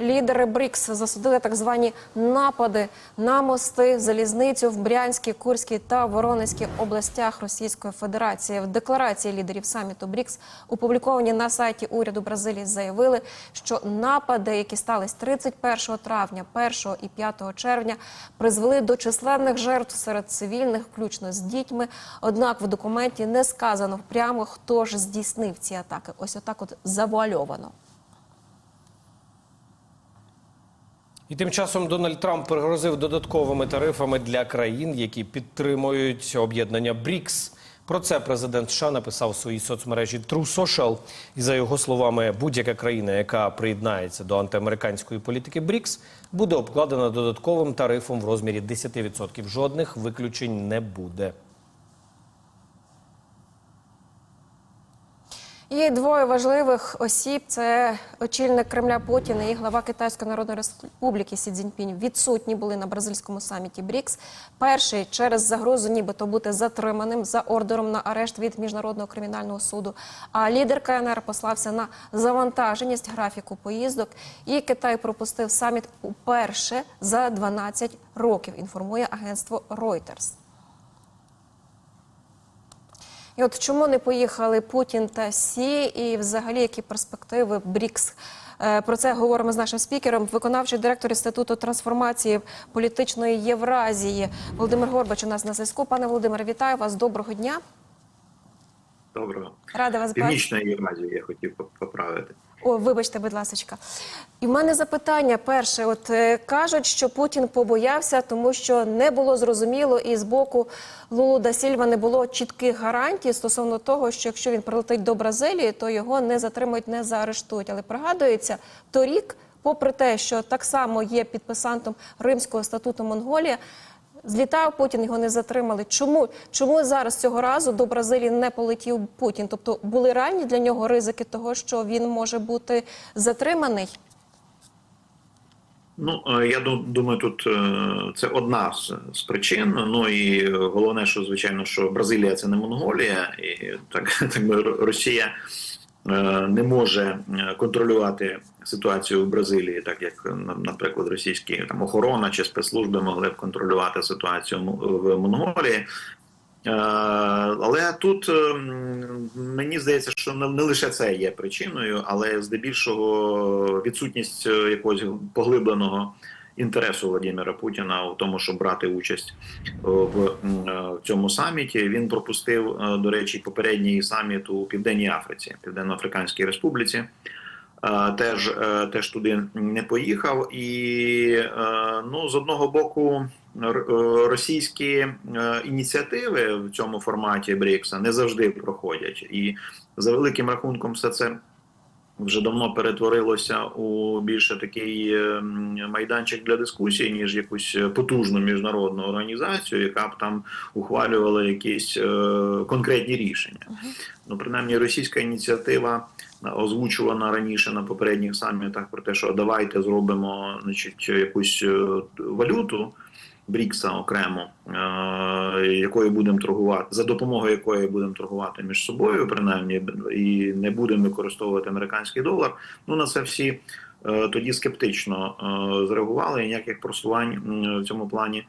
Лідери БРІКС засудили так звані напади на мости, залізницю в Брянській, Курській та Воронезькій областях Російської Федерації. В декларації лідерів саміту БРІКС, опубліковані на сайті уряду Бразилії, заявили, що напади, які стались 31 травня, 1 і 5 червня, призвели до численних жертв серед цивільних, включно з дітьми. Однак в документі не сказано прямо, хто ж здійснив ці атаки. Ось отак, от завуальовано. І тим часом Дональд Трамп пригрозив додатковими тарифами для країн, які підтримують об'єднання БРІКС. Про це президент США написав у своїй соцмережі True Social. І за його словами, будь-яка країна, яка приєднається до антиамериканської політики БРІКС, буде обкладена додатковим тарифом в розмірі 10%. Жодних виключень не буде. Є двоє важливих осіб: це очільник Кремля Путін і глава Китайської Народної Республіки Сі Цзіньпінь відсутні були на бразильському саміті БРІКС. Перший через загрозу, нібито бути затриманим за ордером на арешт від міжнародного кримінального суду. А лідер КНР послався на завантаженість графіку поїздок. І Китай пропустив саміт уперше за 12 років. Інформує агентство Reuters. І от чому не поїхали Путін та Сі, і взагалі які перспективи БРІКС? Е, Про це говоримо з нашим спікером, виконавчий директор інституту трансформації політичної Євразії Володимир Горбач. У нас на зв'язку. Пане Володимире, вітаю вас. Доброго дня. Доброго. Рада вас бачити. Євразія. Я хотів поправити. О, вибачте, будь ласка. І в мене запитання перше: от е, кажуть, що Путін побоявся, тому що не було зрозуміло, і з боку Лулу да Сільва не було чітких гарантій стосовно того, що якщо він прилетить до Бразилії, то його не затримують, не заарештують. Але пригадується, торік, попри те, що так само є підписантом Римського статуту Монголія. Злітав Путін, його не затримали. Чому чому зараз цього разу до Бразилії не полетів Путін? Тобто були реальні для нього ризики того, що він може бути затриманий? Ну е, я думаю, тут е, це одна з, причин. Ну і головне, що звичайно, що Бразилія це не Монголія, і так, так би Росія не може е, контролювати ситуацію в Бразилії, так як, на- наприклад, російські там охорона чи спецслужби могли б контролювати ситуацію в Монголії. Е, Але тут е, мені здається, що не лише це є причиною, але здебільшого відсутність е, якогось поглибленого інтересу Владимира Путіна у тому, щоб брати участь е, в е, цьому саміті. Він пропустив, е, до речі, попередній саміт у Південній Африці, Південно-Африканській Республіці. Теж, теж туди не поїхав, і ну з одного боку російські ініціативи в цьому форматі БРІКСа не завжди проходять, і за великим рахунком, все це вже давно перетворилося у більше такий е, майданчик для дискусій, ніж якусь потужну міжнародну організацію, яка б там ухвалювала якісь е, конкретні рішення. Ну, принаймні, російська ініціатива е, озвучувана раніше на попередніх самітах про те, що давайте зробимо значить, якусь е, валюту. Брікса окремо, е, якою будемо торгувати, за допомогою якої будемо торгувати між собою, принаймні, і не будемо використовувати американський долар. Ну на це всі е, тоді скептично е, зреагували, і ніяких просувань в цьому плані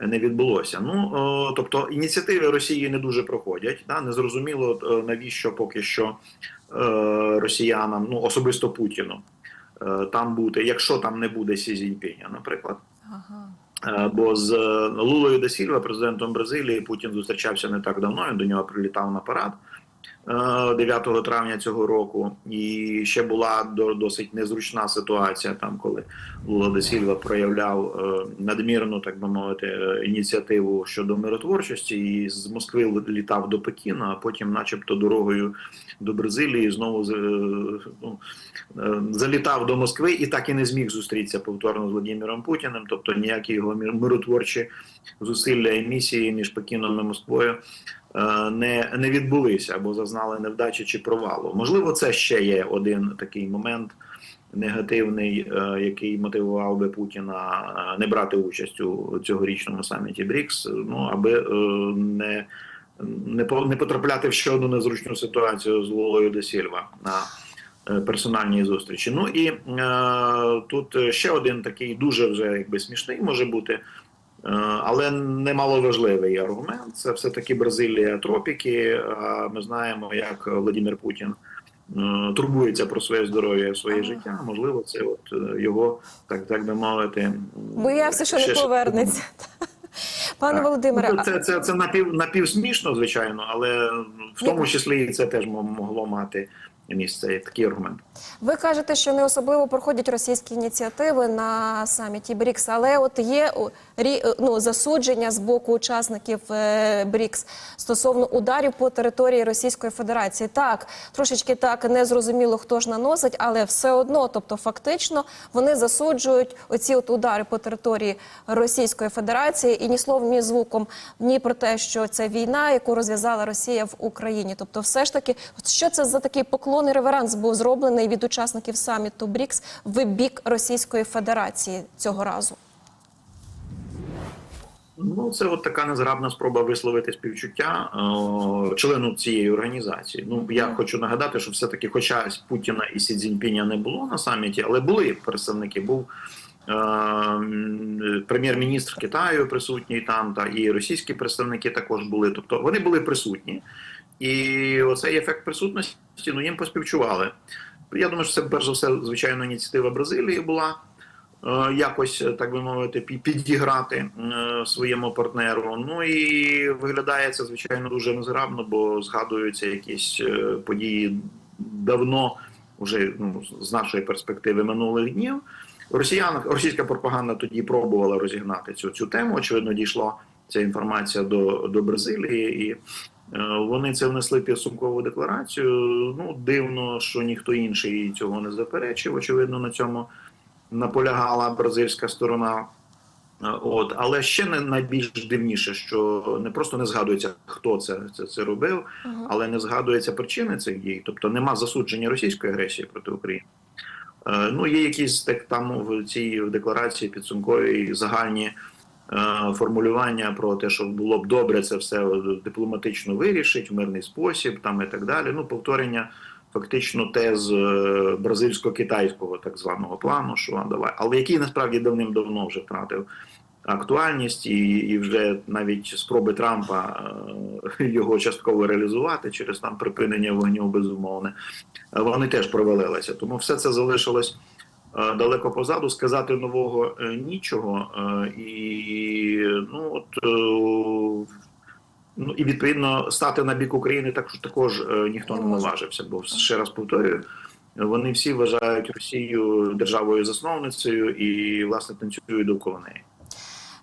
не відбулося. Ну е, тобто ініціативи Росії не дуже проходять. Да? Незрозуміло навіщо поки що росіянам, ну особисто Путіну, там бути, якщо там не буде Сі Цзіньпіня, наприклад. Ага. Бо з е, Лулою Сільва, президентом Бразилії, Путін зустрічався не так давно. Він до нього прилітав на парад 9 травня цього року. І ще була до- досить незручна ситуація, там коли Лула Сільва проявляв е, надмірну, так би мовити, е, ініціативу щодо миротворчості, і з Москви літав до Пекіна, а потім, начебто, дорогою до Бразилії знову е, ну, е, залітав до Москви і так і не зміг зустрітися повторно з Владимиром Путіним. Тобто ніякі його миротворчі зусилля і місії між Пекіном і Москвою е, не, не відбулися або зазнали невдачі чи провалу. Можливо, це ще є один такий момент. Негативний, е, який мотивував би Путіна е, не брати участь у цьогорічному саміті БРІКС, ну аби е, не, не, не потрапляти в ще одну незручну ситуацію з Лолою де Сільва на е, персональні зустрічі. Ну і е, тут ще один такий дуже вже якби смішний може бути. Е, Але немаловажливий аргумент це все таки Бразилія тропіки. А ми знаємо, як Владимир Путін е, турбується про своє здоров'я, своє Ага. життя. Можливо, це от е, його так, так би мовити. Боявся, що не повернеться. Пане Так. Володимире, Ну, це, це, це напів, напівсмішно, звичайно, але в тому числі і це теж мо- могло мати місце такий аргумент. Ви кажете, що не особливо проходять російські ініціативи на саміті БРІКС, але от є о, ну, засудження з боку учасників е, БРІКС стосовно ударів по території Російської Федерації. Так, трошечки так не зрозуміло, хто ж наносить, але все одно, тобто фактично, вони засуджують оці от удари по території Російської Федерації і ні словом, ні звуком, ні про те, що це війна, яку розв'язала Росія в Україні. Тобто, все ж таки, що це за такий поклон і реверанс був зроблений від учасників саміту БРІКС в бік Російської Федерації цього разу? Ну, це от така незграбна спроба висловити співчуття о, члену цієї організації. Ну я хочу нагадати, що все-таки, хоча Путіна і Сі Цзіньпіня не було на саміті, але були представники. Був е, прем'єр-міністр Китаю присутній там, та і російські представники також були. Тобто вони були присутні, і оцей ефект присутності ну їм поспівчували. Я думаю, що це перш за все, звичайно, ініціатива Бразилії була е, якось, так би мовити, підіграти е, своєму партнеру. Ну і виглядає це, звичайно, дуже незграбно, бо згадуються якісь е, події давно, вже ну, з нашої перспективи минулих днів. Росіян, російська пропаганда тоді пробувала розігнати цю, цю тему. Очевидно, дійшла ця інформація до, до Бразилії, і вони це внесли в підсумкову декларацію. Ну, дивно, що ніхто інший цього не заперечив. Очевидно, на цьому наполягала бразильська сторона. От, але ще не найбільш дивніше, що не просто не згадується, хто це, це, це робив, але не згадується причини цих дій. Тобто нема засудження російської агресії проти України. Е, Ну, є якісь так там в цій декларації підсумковій загальні формулювання про те, що було б добре це все дипломатично вирішити в мирний спосіб, там і так далі. Ну, повторення фактично тез е, бразильсько-китайського так званого плану, що давай, але який насправді давним-давно вже втратив актуальність, і, і вже навіть спроби Трампа е, його частково реалізувати через там припинення вогню безумовне, е, вони теж провалилися. Тому все це залишилось е, далеко позаду. Сказати нового е, нічого, е, і ну от. е, Ну і відповідно стати на бік України також також е, ніхто Не не наважився, бо ще раз повторюю, вони всі вважають Росію державою засновницею і власне танцюють довкола неї.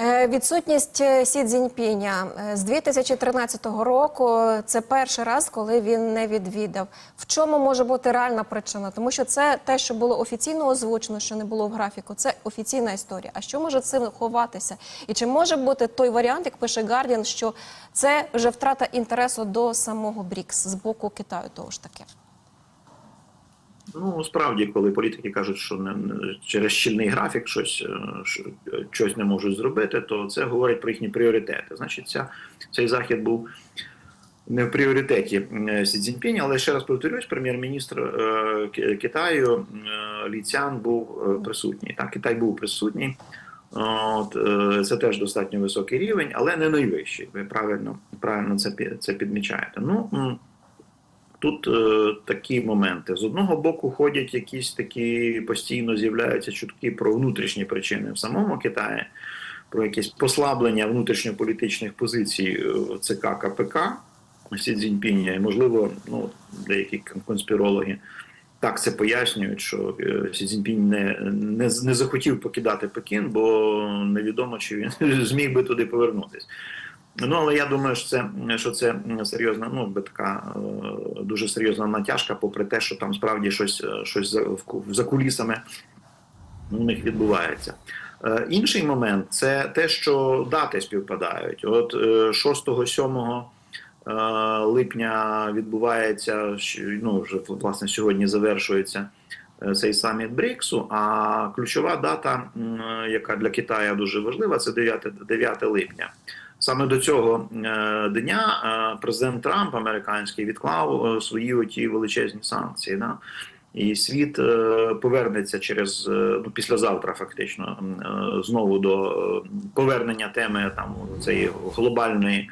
Е, Відсутність е, Сі Цзіньпіня е, з 2013 року це перший раз, коли він не відвідав. В чому може бути реальна причина? Тому що це те, що було офіційно озвучено, що не було в графіку. Це офіційна історія. А що може цим ховатися? І чи може бути той варіант, як пише Гардіан, що це вже втрата інтересу до самого БРІКС з боку Китаю? Того ж таки. Ну справді, коли політики кажуть, що не, через щільний графік щось, е, що- щось не можуть зробити, то це говорить про їхні пріоритети. Значить, ця, цей захід був не в пріоритеті Сі Цзіньпіня, але ще раз повторюсь, прем'єр-міністр е, Китаю е, Лі Цян був е, присутній. Так, Китай був присутній. От, е, це теж достатньо високий рівень, але не найвищий. Ви правильно, правильно це, це підмічаєте. Ну, Тут е, такі моменти. З одного боку, ходять якісь такі постійно з'являються чутки про внутрішні причини в самому Китаї, про якесь послаблення внутрішньополітичних позицій е, ЦК КПК Сі Цзіньпіня. І, можливо, ну, деякі конспірологи так це пояснюють, що е, Сі Цзіньпінь не, не, не захотів покидати Пекін, бо невідомо, чи він зміг би туди повернутися. Ну, але я думаю, що це що це серйозна, ну би така е, дуже серйозна натяжка, попри те, що там справді щось, е, щось за, за кулісами у них відбувається. Е, інший момент це те, що дати співпадають. От е, 6-7 е, липня відбувається ну вже власне сьогодні завершується цей саміт Бріксу. А ключова дата, яка для Китаю дуже важлива, це 9, 9 липня. Саме до цього е, дня е, президент Трамп американський відклав е, свої оті величезні санкції. Да? І світ повернеться через ну післязавтра, фактично знову до повернення теми там цієї глобальної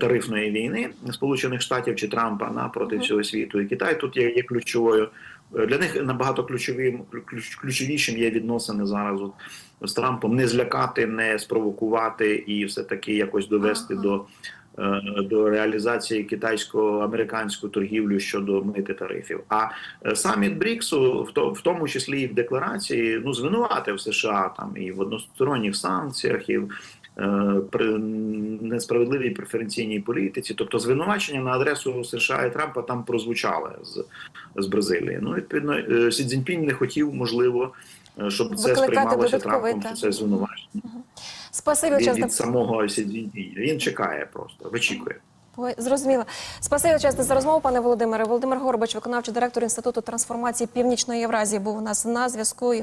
тарифної війни Сполучених Штатів чи Трампа на проти всього світу. І Китай тут є, є ключовою. Для них набагато ключовим ключ- ключовішим є відносини зараз от, з Трампом не злякати, не спровокувати і все таки якось довести Ага. до. е, До реалізації китайсько-американської торгівлі щодо мити тарифів. А е, саміт Бріксу, в то- в тому числі і в декларації, ну звинуватив США там і в односторонніх санкціях, і в при несправедливій преференційній політиці. Тобто звинувачення на адресу США і Трампа там прозвучали з, з Бразилії. Ну відповідно, е, Сі Цзіньпінь не хотів, можливо, е, щоб це сприймалося Трампом, що це звинувачення Спасибі від, від самого Сі Цзіньпіня. Він чекає просто, вичікує. Зрозуміло. Спасибі величезне за розмову, пане Володимире. Володимир Горбач, виконавчий директор Інституту трансформації Північної Євразії, був у нас на зв'язку.